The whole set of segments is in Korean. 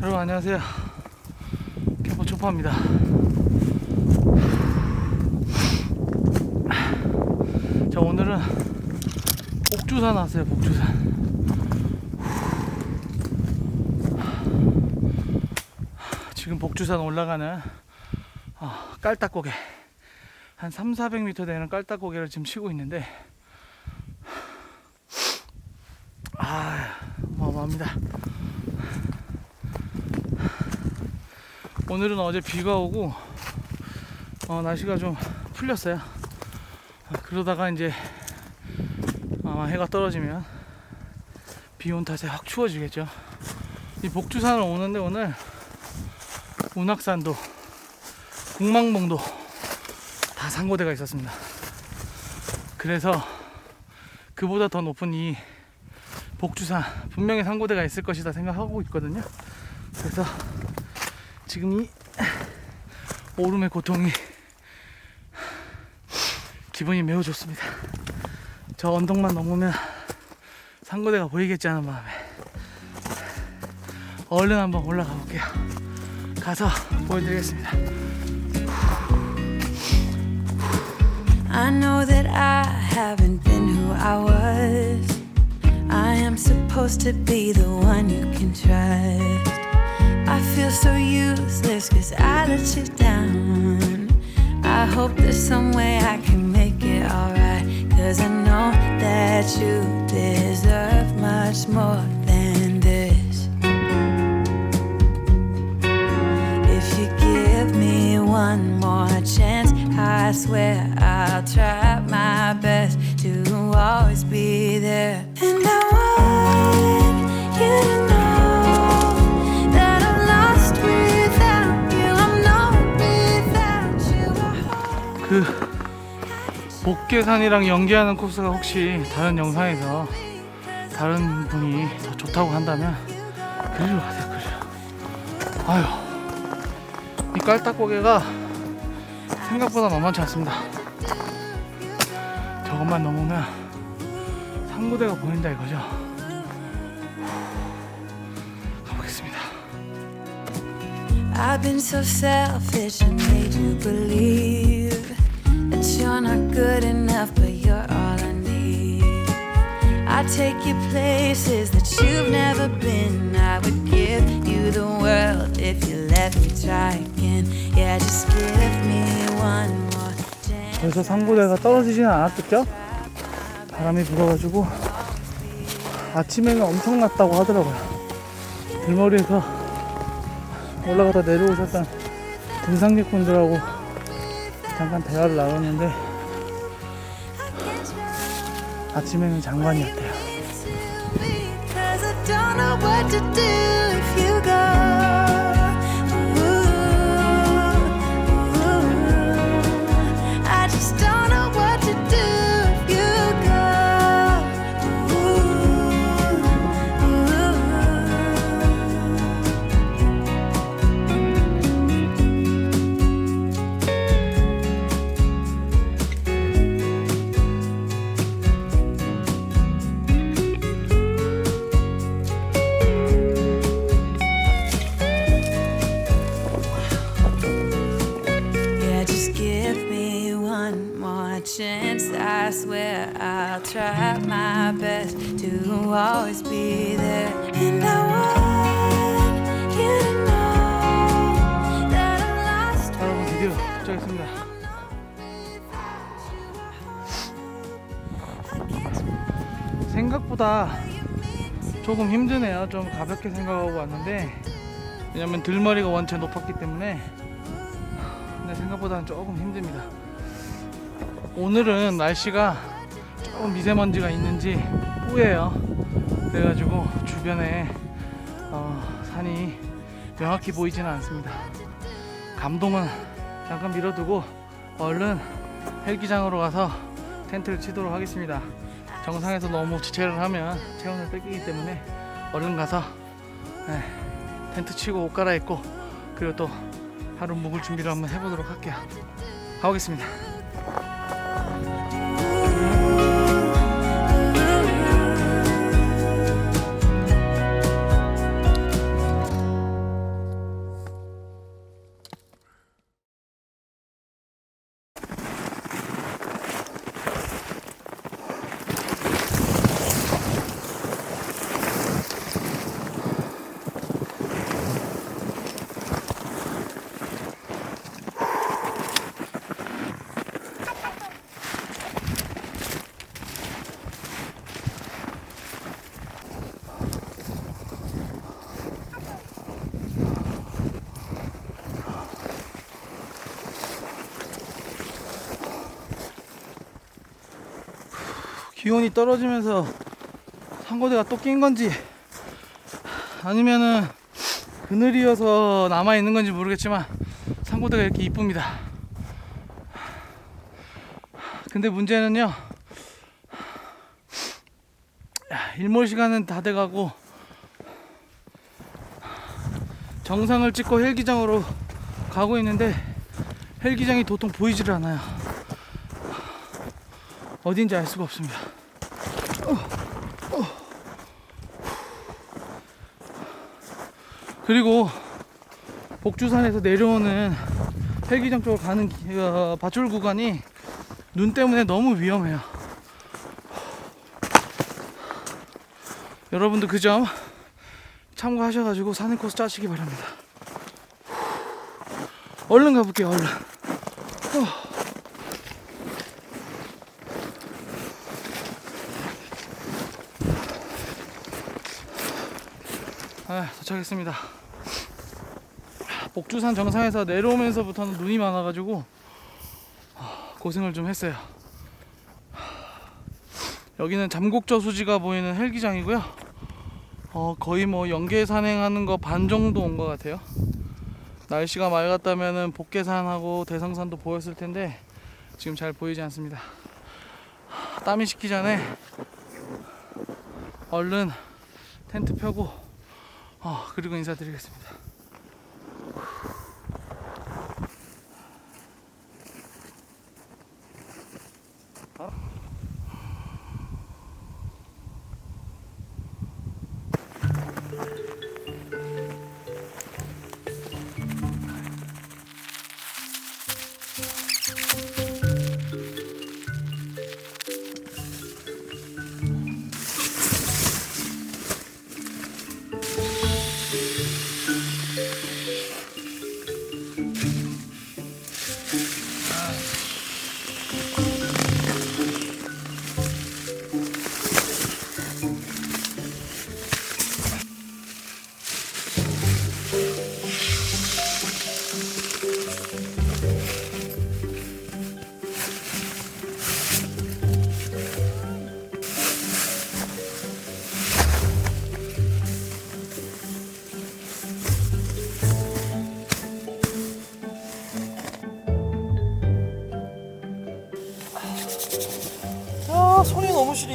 여러분 안녕하세요. 캠퍼 초파입니다. 자 오늘은 복주산 왔어요. 복주산. 지금 복주산 올라가는 어, 깔딱고개 한 3, 400m 되는 깔딱고개를 지금 치고 있는데 아 어마어마합니다. 오늘은 어제 비가 오고 어, 날씨가 좀 풀렸어요. 아, 그러다가 이제 아마 해가 떨어지면 비 온 탓에 확 추워지겠죠. 이 복주산을 오는데 오늘 운악산도 국망봉도 다 상고대가 있었습니다. 그래서 그보다 더 높은 이 복주산 분명히 상고대가 있을 것이다 생각하고 있거든요. 그래서 지금 이 오름의 고통이 기분이 매우 좋습니다. 저 언덕만 넘으면 상고대가 보이겠지 하는 마음에 얼른 한번 올라가 볼게요. 가서 보여드리겠습니다. I know that I haven't been who I was. I am supposed to be the one you can trust. I feel so useless cause I let you down. I hope there's some way I can make it alright. Cause I know that you deserve much more than this. If you give me one more chance, I swear I'll try my best to always be there. 복계산이랑 연계하는 코스가 혹시 다른 영상에서 다른 분이 더 좋다고 한다면 그리로 가세요 그리로. 아유 이 깔딱고개가 생각보다 만만치 않습니다. 저것만 넘으면 상구대가 보인다 이거죠? 가보겠습니다. I've been so selfish and made you believe that you're not good enough, but you're all I need. I take you places that you've never been. I would give you the world if you let me try again. Yeah, just give me one more chance. 벌써 상고대가 떨어지지는 않았겠죠? 바람이 불어가지고 아침에는 엄청 났다고 하더라고요. 들머리에서 올라가다 내려오셨던 등산객분들하고 잠깐 대화를 나눴는데 아침에는 장관이었대요. Always be there. And I want you to know that I'm lost. 자, 여러분 드디어 도착했습니다. 생각보다 조금 힘드네요. 좀 가볍게 생각하고 왔는데 왜냐면 들머리가 원체 높았기 때문에 근데 생각보다는 조금 힘듭니다. 오늘은 날씨가 조금 미세먼지가 있는지 뿌예요. 그래가지고 주변에 어, 산이 명확히 보이지는 않습니다. 감동은 잠깐 미뤄두고 얼른 헬기장으로 가서 텐트를 치도록 하겠습니다. 정상에서 너무 지체를 하면 체온을 뺏기기 때문에 얼른 가서 네, 텐트 치고 옷 갈아입고 그리고 또 하루 묵을 준비를 한번 해보도록 할게요. 가보겠습니다. 기온이 떨어지면서 상고대가 또 낀 건지 아니면은 그늘이어서 남아 있는 건지 모르겠지만 상고대가 이렇게 이쁩니다. 근데 문제는요. 야, 일몰 시간은 다 돼가고 정상을 찍고 헬기장으로 가고 있는데 헬기장이 도통 보이지를 않아요. 어딘지 알 수가 없습니다. 그리고 복주산에서 내려오는 헬기장 쪽으로 가는 기- 어, 밧줄 구간이 눈 때문에 너무 위험해요. 여러분도 그 점 참고하셔가지고 사는 코스 짜시기 바랍니다. 얼른 가볼게요, 얼른. 아, 도착했습니다. 복주산 정상에서 내려오면서부터는 눈이 많아가지고 아, 고생을 좀 했어요. 여기는 잠곡저 수지가 보이는 헬기장이고요. 어, 거의 뭐 연계 산행하는 거 반 정도 온 것 같아요. 날씨가 맑았다면은 복계산하고 대성산도 보였을 텐데 지금 잘 보이지 않습니다. 하, 땀이 식기 전에 얼른 텐트 펴고 어, 그리고 인사드리겠습니다.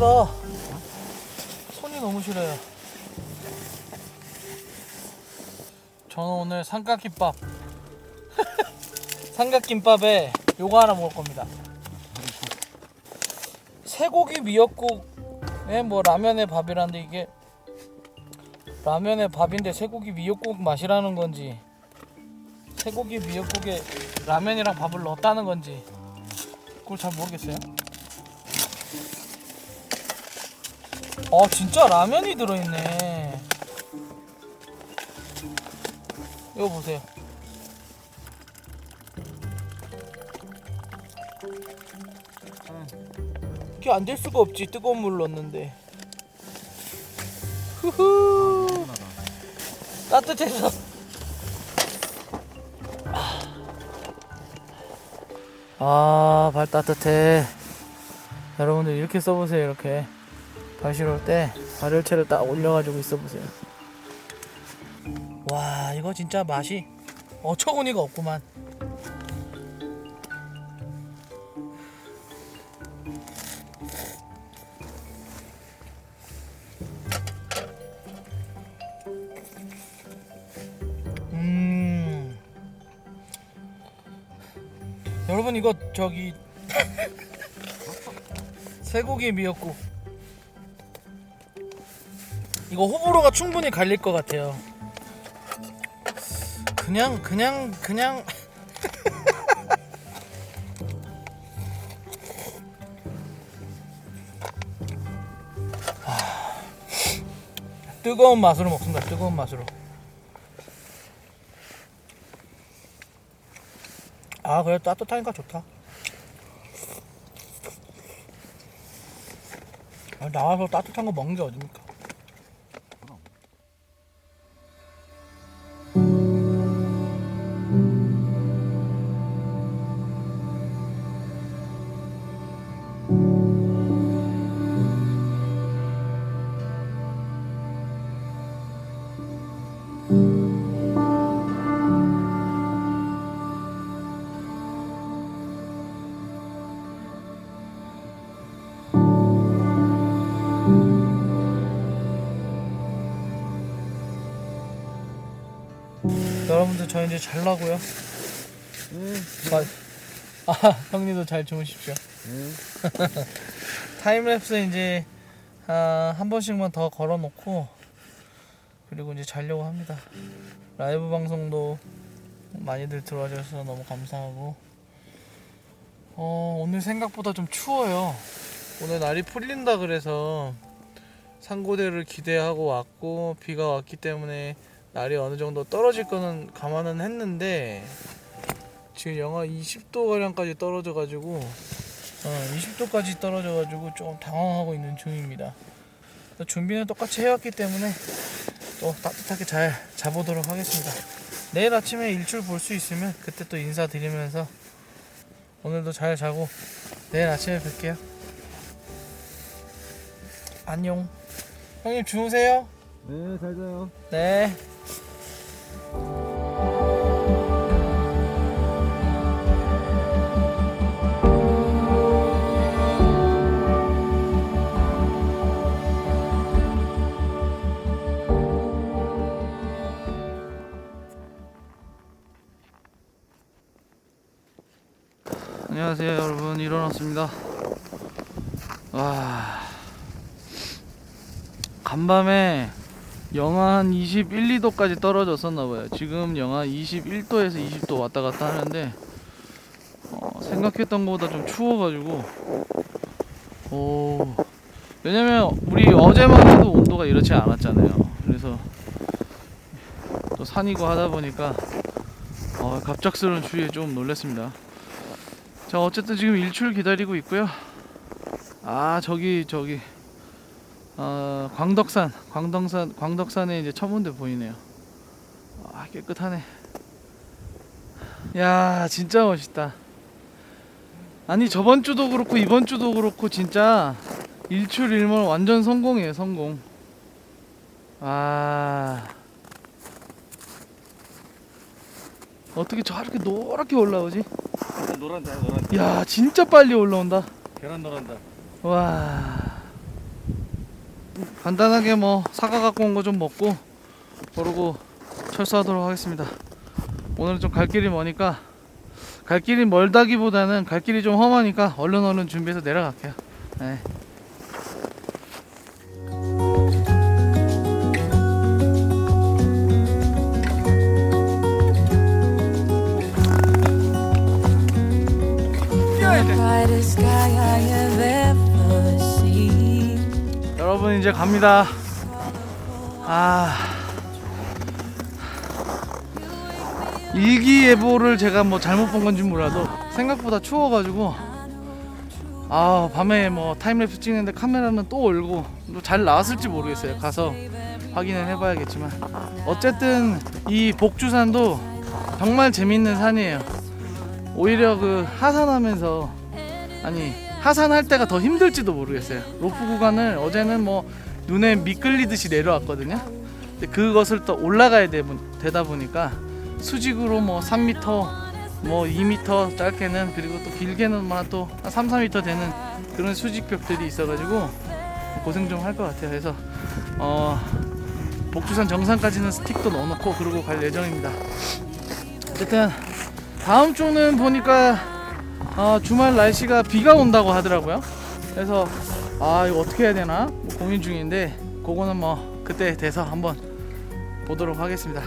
시리다 손이 너무 시려요. 저는 오늘 삼각김밥. 삼각김밥에 요거 하나 먹을 겁니다. 쇠고기 미역국에 뭐 라면에 밥이라는데 이게 라면에 밥인데 쇠고기 미역국 맛이라는 건지 쇠고기 미역국에 라면이랑 밥을 넣었다는 건지 그걸 잘 모르겠어요 어 진짜 라면이 들어있네. 이거 보세요. 이게 안 될 수가 없지 뜨거운 물 넣었는데. 후후. 따뜻해서. 아 발 따뜻해. 여러분들 이렇게 써보세요 이렇게 발 시려울 때 발열체를 딱 올려가지고 있어보세요. 와 이거 진짜 맛이 어처구니가 없구만. 음. 여러분 이거 저기 쇠고기 미역국 이거 호불호가 충분히 갈릴 것 같아요. 그냥 그냥 그냥 아, 뜨거운 맛으로 먹습니다. 뜨거운 맛으로. 아 그래 따뜻하니까 좋다. 아, 나와서 따뜻한 거 먹는 게 어딥니까? thank you 형님도 저 이제 잘라고요. 네. 아, 형님도 잘 주무십시오. 네. 타임랩스 이제 아, 한 번씩만 더 걸어놓고 그리고 이제 자려고 합니다. 라이브 방송도 많이들 들어와 주셔서 너무 감사하고 어, 오늘 생각보다 좀 추워요. 오늘 날이 풀린다 그래서 상고대를 기대하고 왔고 비가 왔기 때문에 날이 어느 정도 떨어질 거는 감안은 했는데 지금 영하 20도 가량까지 떨어져 가지고 어, 20도까지 떨어져 가지고 좀 당황하고 있는 중입니다. 또 준비는 똑같이 해왔기 때문에 또 따뜻하게 잘 자보도록 하겠습니다. 내일 아침에 일출 볼 수 있으면 그때 또 인사드리면서 오늘도 잘 자고 내일 아침에 뵐게요. 안녕. 형님 주무세요. 네, 잘 자요. 네. 안녕하세요 여러분. 일어났습니다. 와. 간밤에 영하 한 21, 2도까지 떨어졌었나 봐요. 지금 영하 21도에서 20도 왔다 갔다 하는데 어, 생각했던 것보다 좀 추워가지고 오 왜냐면 우리 어제만 해도 온도가 이렇지 않았잖아요. 그래서 또 산이고 하다 보니까 어, 갑작스러운 추위에 좀 놀랐습니다. 자 어쨌든 지금 일출 기다리고 있고요. 아 저기 저기 어, 광덕산, 광덕산, 광덕산에 이제 천문대 보이네요. 아, 깨끗하네. 야, 진짜 멋있다. 아니, 저번 주도 그렇고, 이번 주도 그렇고, 진짜 일출 일몰 완전 성공이에요, 성공. 아. 어떻게 저렇게 노랗게 올라오지? 노란다, 노란다. 야, 진짜 빨리 올라온다. 계란 노란다. 와 간단하게 뭐 사과 갖고 온 거 좀 먹고 그러고 철수하도록 하겠습니다 오늘은 좀 갈 길이 머니까 갈 길이 멀다기보다는 갈 길이 좀 험하니까 얼른 얼른 준비해서 내려갈게요 네. Ever seen. 여러분 이제 갑니다. 아. 일기예보를 제가 뭐 잘못 본 건지 몰라도 생각보다 추워가지고 아 밤에 뭐 타임랩스 찍는데 카메라는 또 얼고 또잘 나왔을지 모르겠어요. 가서 확인을 해봐야겠지만. 어쨌든 이 복주산도 정말 재밌는 산이에요. 오히려 그 하산하면서 아니 하산할 때가 더 힘들지도 모르겠어요 로프 구간을 어제는 뭐 눈에 미끌리듯이 내려왔거든요 근데 그것을 또 올라가야 되, 되다 보니까 수직으로 뭐 3m 뭐 2m 짧게는 그리고 또 길게는 뭐또 3, 4m 되는 그런 수직벽들이 있어가지고 고생 좀 할 것 같아요. 그래서 어 복주산 정상까지는 스틱도 넣어놓고 그러고 갈 예정입니다. 어쨌든 다음 주는 보니까 어, 주말 날씨가 비가 온다고 하더라고요. 그래서 아 이거 어떻게 해야 되나 뭐 고민 중인데 그거는 뭐 그때 돼서 한번 보도록 하겠습니다.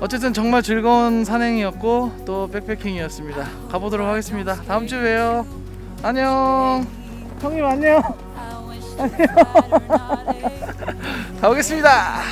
어쨌든 정말 즐거운 산행이었고 또 백패킹이었습니다. 가보도록 하겠습니다. 다음 주에 봬요. 안녕. 형님 안녕. 안녕. 가보겠습니다.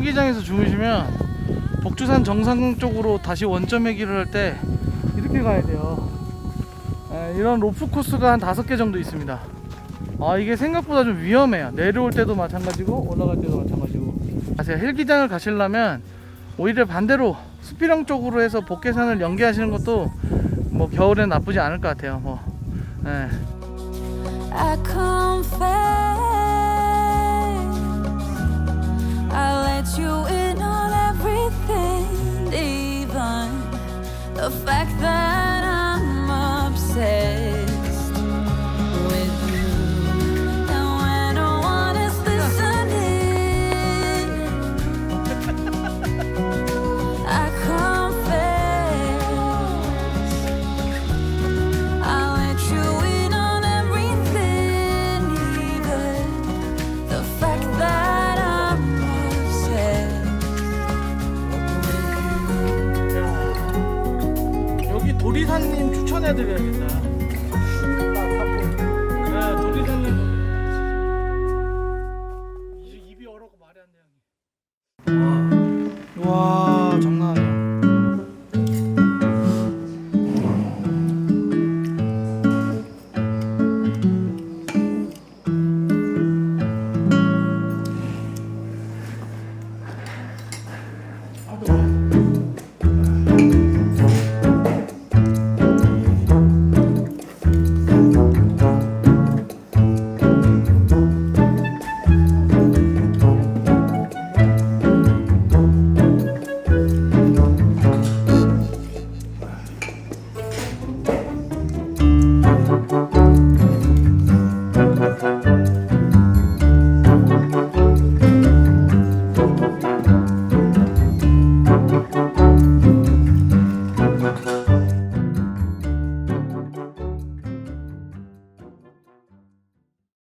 헬기장에서 주무시면 복주산 정상 쪽으로 다시 원점에 길을 할때 이렇게 가야 돼요. 에, 이런 로프 코스가 한 다섯 개 정도 있습니다. 아 이게 생각보다 좀 위험해요. 내려올 때도 마찬가지고 올라갈 때도 마찬가지고. 마세요. 헬기장을 가시려면 오히려 반대로 수피령 쪽으로 해서 복개산을 연계하시는 것도 뭐 겨울엔 나쁘지 않을 것 같아요. 뭐. 예. I the fact that I'm obsessed থেকে